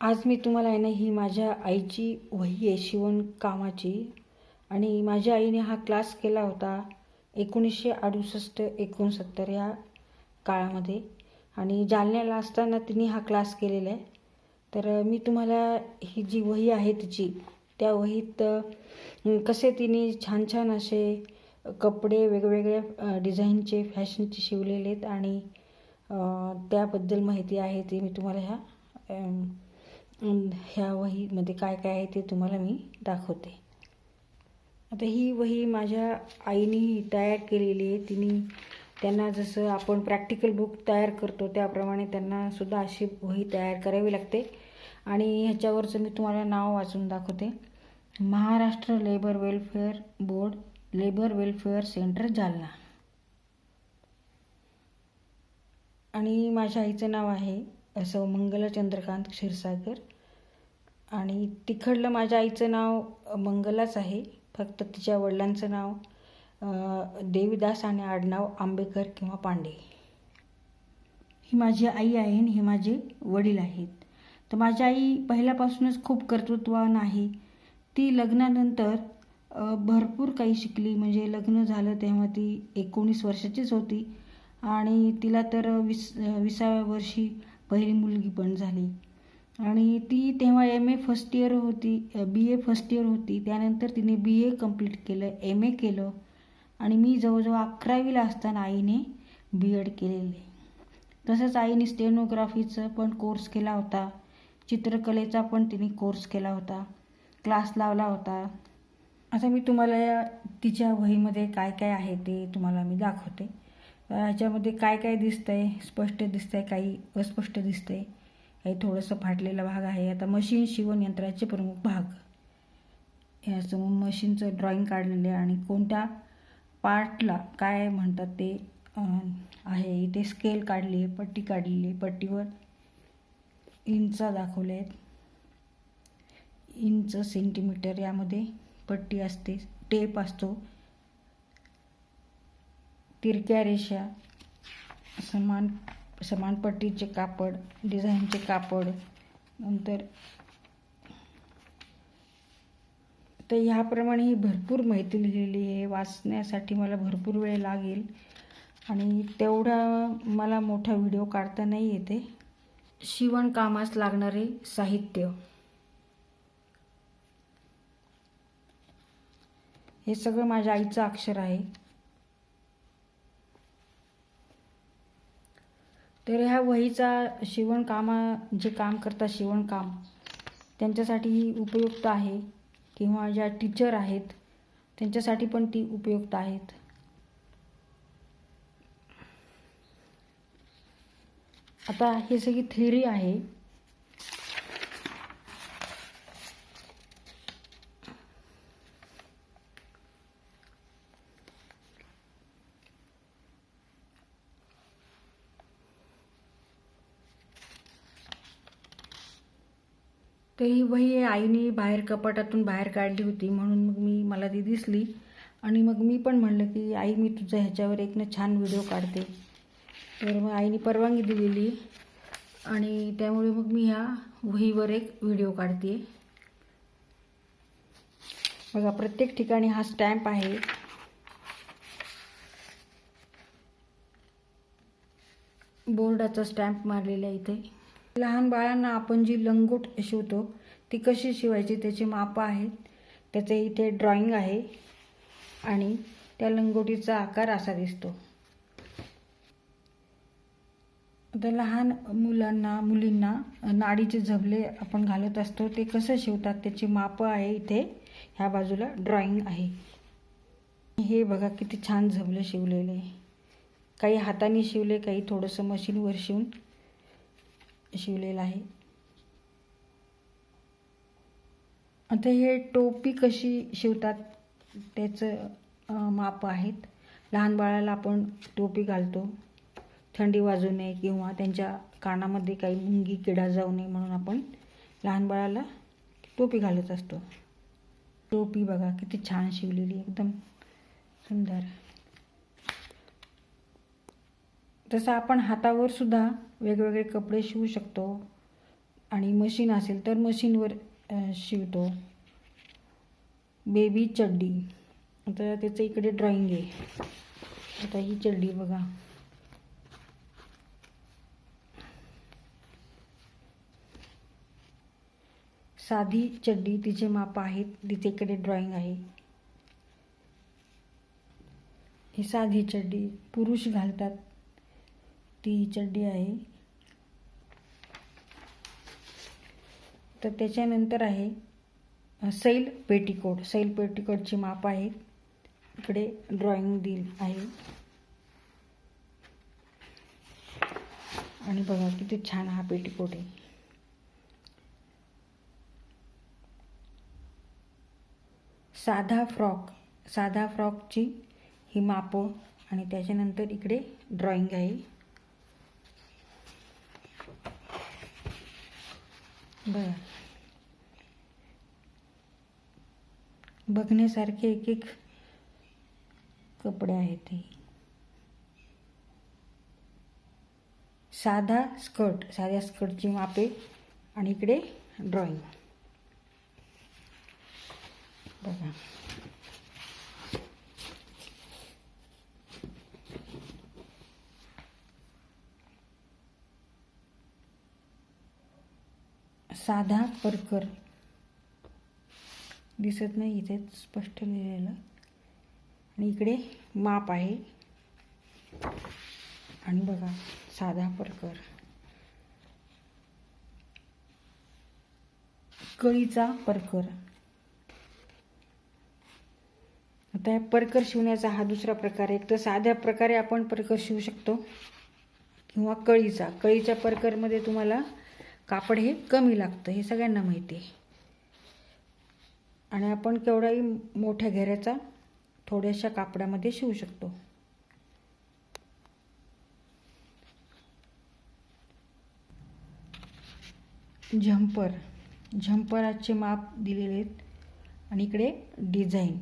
आज मी तुम्हाला आहे ना ही माझ्या आईची वही आहे शिवण कामाची. आणि माझ्या आईने हा क्लास केला होता एकोणीसशे अडुसष्ट एकोणसत्तर या काळामध्ये. आणि जालन्याला असताना तिने हा क्लास केलेला आहे. तर मी तुम्हाला ही जी वही आहे तिची त्या वहीत कसे तिने छान छान असे कपडे वेगवेगळ्या डिझाईनचे फॅशनचे शिवलेले आहेत. आणि त्याबद्दल माहिती आहे ती मी तुम्हाला ह्या ह्या वहीमध्ये काय काय आहे ते तुम्हाला मी दाखवते. आता ही वही माझ्या आईने तयार केलेली आहे. तिने त्यांना जसं आपण प्रॅक्टिकल बुक तयार करतो त्याप्रमाणे त्यांनासुद्धा अशी वही तयार करावी लागते. आणि ह्याच्यावरचं मी तुम्हाला नाव वाचून दाखवते. Maharashtra labour welfare board labour welfare centre Jalna. आणि माझ्या आईचं नाव आहे असं मंगला चंद्रकांत क्षीरसागर. आणि तिकडलं माझ्या आईचं नाव मंगलाच आहे. फक्त तिच्या वडिलांचं नाव देवीदास आणि आडनाव आंबेकर किंवा पांडे. ही माझी आई आहे आणि हे माझे वडील आहेत. तर माझी आई पहिल्यापासूनच खूप कर्तृत्वान आहे. ती लग्नानंतर भरपूर काही शिकली. म्हणजे लग्न झालं तेव्हा ती एकोणीस वर्षाचीच होती. आणि तिला तर वीस विसाव्या वर्षी पहिली मुलगी पण झाली. आणि ती तेव्हा एम ए फर्स्ट इयर होती बी ए फर्स्ट इयर होती. त्यानंतर तिने बी ए कंप्लीट केलं एम ए केलं. आणि मी जवळजवळ अकरावीला असताना आईने बी एड केलेले. तसंच आईने स्टेनोग्राफीचं पण कोर्स केला होता. चित्रकलेचा पण तिने कोर्स केला होता. क्लास लावला होता. आता मी तुम्हाला या तिच्या वहीमध्ये काय काय आहे ते तुम्हाला मी दाखवते. ह्याच्यामध्ये काय काय दिसतंय? स्पष्ट दिसतंय काही अस्पष्ट दिसतंय? काही थोडंसं फाटलेला भाग आहे. आता मशीन शिवण यंत्राचे प्रमुख भाग. याचं मशीनचं ड्रॉइंग काढलेलं आहे. आणि कोणत्या पार्टला काय म्हणतात ते आहे? इथे स्केल काढली आहे पट्टी काढलेली आहे. पट्टीवर इंचा दाखवले आहेत इंच सेंटीमीटर यामध्ये पट्टी असते टेप असतो. तिरक्या रेषा समान समान पट्टीचे कापड डिझाईनचे कापड नंतर तर ह्याप्रमाणे ही भरपूर माहिती लिहिलेली आहे. वाचण्यासाठी मला भरपूर वेळ लागेल आणि तेवढा मला मोठा व्हिडिओ काढता नाही येते. शिवणकामास लागणारे साहित्य. हे सगळं माझ्या आईचं अक्षर आहे. तर ह्या वहीचा शिवणकामा जे काम करतात शिवणकाम त्यांच्यासाठी ही उपयुक्त आहे किंवा ज्या टीचर आहेत त्यांच्यासाठी पण ती उपयुक्त आहेत. आता हे सगळी थेरी आहे. तर ही वही आईने बाहेर कपाटातून बाहेर काढली होती म्हणून मग मी मला ती दिसली. आणि मग मी पण म्हणलं की आई मी तुझं ह्याच्यावर एक ना छान व्हिडिओ काढते. तर मग आईने परवानगी दिलेली. आणि त्यामुळे मग मी ह्या वहीवर एक व्हिडिओ काढते. बघा प्रत्येक ठिकाणी हा स्टॅम्प आहे. बोर्डाचा स्टॅम्प मारलेला आहे इथे. लहान बाळांना आपण जी लंगोट शिवतो ती कशी शिवायची त्याची मापं आहेत. त्याचे इथे ड्रॉइंग आहे आणि त्या लंगोटीचा आकार असा दिसतो. आता लहान मुलांना मुलींना नाडीचे झबले आपण घालत असतो ते कसं शिवतात त्याची मापं आहे इथे ह्या बाजूला ड्रॉइंग आहे. हे बघा किती छान झबलं शिवलेले. काही हाताने शिवले काही थोडंसं मशीनवर शिवून शिवलेलं आहे. आता हे टोपी कशी शिवतात त्याचं माप आहेत. लहान बाळाला आपण टोपी घालतो. थंडी वाजू नये किंवा त्यांच्या कानामध्ये काही मुंगी किडा जाऊ नये म्हणून आपण लहान बाळाला टोपी घालत असतो. टोपी बघा किती छान शिवलेली एकदम सुंदर. तसं आपण हातावर सुद्धा वेगवेगळे कपडे शिवू शकतो. आणि मशीन असेल तर मशीनवर शिवतो. बेबी चड्डी. आता त्याचं इकडे ड्रॉइंग आहे. आता ही चड्डी बघा. साधी चड्डी तिचे माप आहेत. तिचे इकडे ड्रॉइंग आहे. ही साधी चड्डी पुरुष घालतात. ती चड्डी आहे. तर त्याच्यानंतर आहे सैल पेटीकोट. सैल पेटीकोटची माप आहे. इकडे ड्रॉइंग दिल आहे. आणि बघा किती छान हा पेटीकोट आहे. साधा फ्रॉक. साधा फ्रॉकची ही मापं आणि त्याच्यानंतर इकडे ड्रॉइंग आहे. बरं. बघण्यासारखे एक एक कपडे आहेत हे साधा स्कर्ट साध्या स्कर्टची मापे आणि इकडे ड्रॉइंग. बघा. साधा परकर. दिसत नाही इथे स्पष्ट लिहिलेलं. आणि इकडे माप आहे. आणि बघा साधा परकर. कळीचा परकर. आता या परकर शिवण्याचा हा दुसरा प्रकार आहे. एक तर साध्या प्रकारे आपण परकर शिवू शकतो. किंवा कळीचा. कळीच्या परकरमध्ये तुम्हाला कापड हे कमी लागतं हे सगळ्यांना माहिती आहे. आणि आपण केवढाही मोठ्या घेऱ्याचा थोड्याशा कापडामध्ये शिवू शकतो. झंपर. झंपराचे माप दिलेले आहेत. आणि इकडे डिझाईन.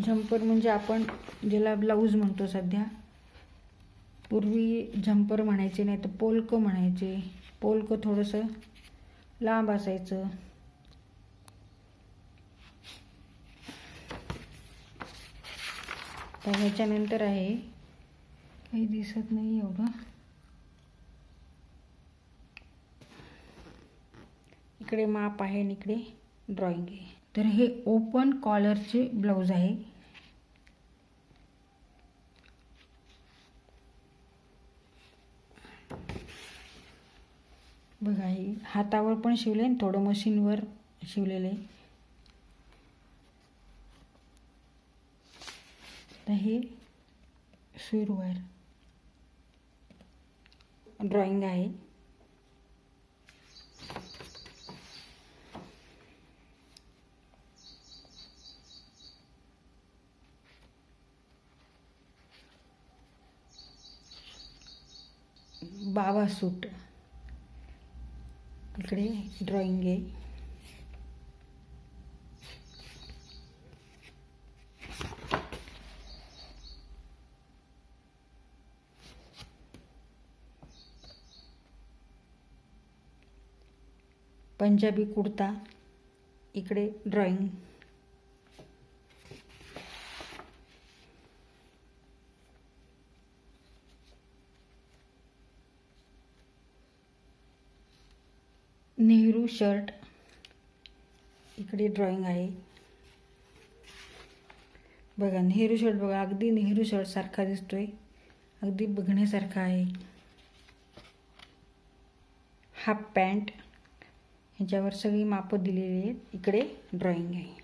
झंपर म्हणजे आपण ज्याला ब्लाऊज म्हणतो सध्या पूर्वी झंपर म्हणायचे नाही तर पोलकं म्हणायचे. पोलकं थोडंसं लांब असायचं. तर ह्याच्यानंतर आहे काही दिसत नाही एवढं. इकडे माप आहे आणि इकडे ड्रॉइंग आहे. तर हे ओपन कॉलरचे ब्लाऊज आहे. बघा हे हातावर पण शिवले आणि थोडं मशीनवर शिवलेलं आहे तर हे सुरवार. ड्रॉइंग आहे. बाबा सूट. इकडे ड्रॉइंग आहे. पंजाबी कुर्ता इकडे ड्रॉइंग. नेहरू शर्ट. इकडे ड्रॉइंग आहे. बघा नेहरू शर्ट बघा अगदी नेहरू शर्ट सारखा दिसतोय. अगदी बघण्यासारखा आहे. Half pant. ह्याच्यावर सगळी मापं दिलेली आहेत. इकडे ड्रॉइंग आहे.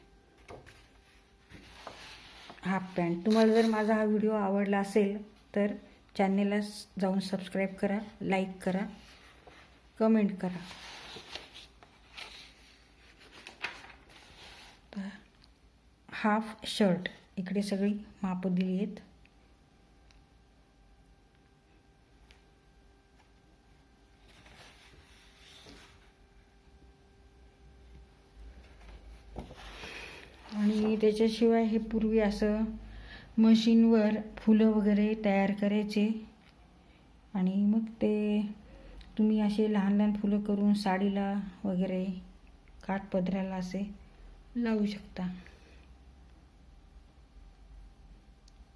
Half pant. तुम्हाला जर माझा हा व्हिडिओ आवडला असेल तर चॅनेलला जाऊन सबस्क्राईब करा लाईक करा कमेंट करा. Half shirt. इकडे सगळी मापं दिली आहेत. आणि त्याच्याशिवाय हे पूर्वी असं मशीनवर फुलं वगैरे तयार करायचे. आणि मग ते तुम्ही असे लहान लहान फुलं करून साडीला वगैरे काठपदराला असे लावू शकता.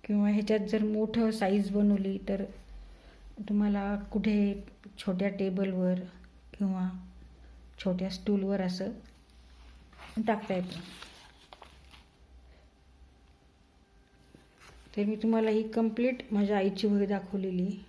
किंवा ह्याच्यात जर मोठं साईज बनवली तर तुम्हाला कुठे छोट्या टेबलवर किंवा छोट्या स्टूलवर असं टाकता येतं. तर मी तुम्हाला ही कंप्लीट माझ्या आईची वही दाखवलेली. आहे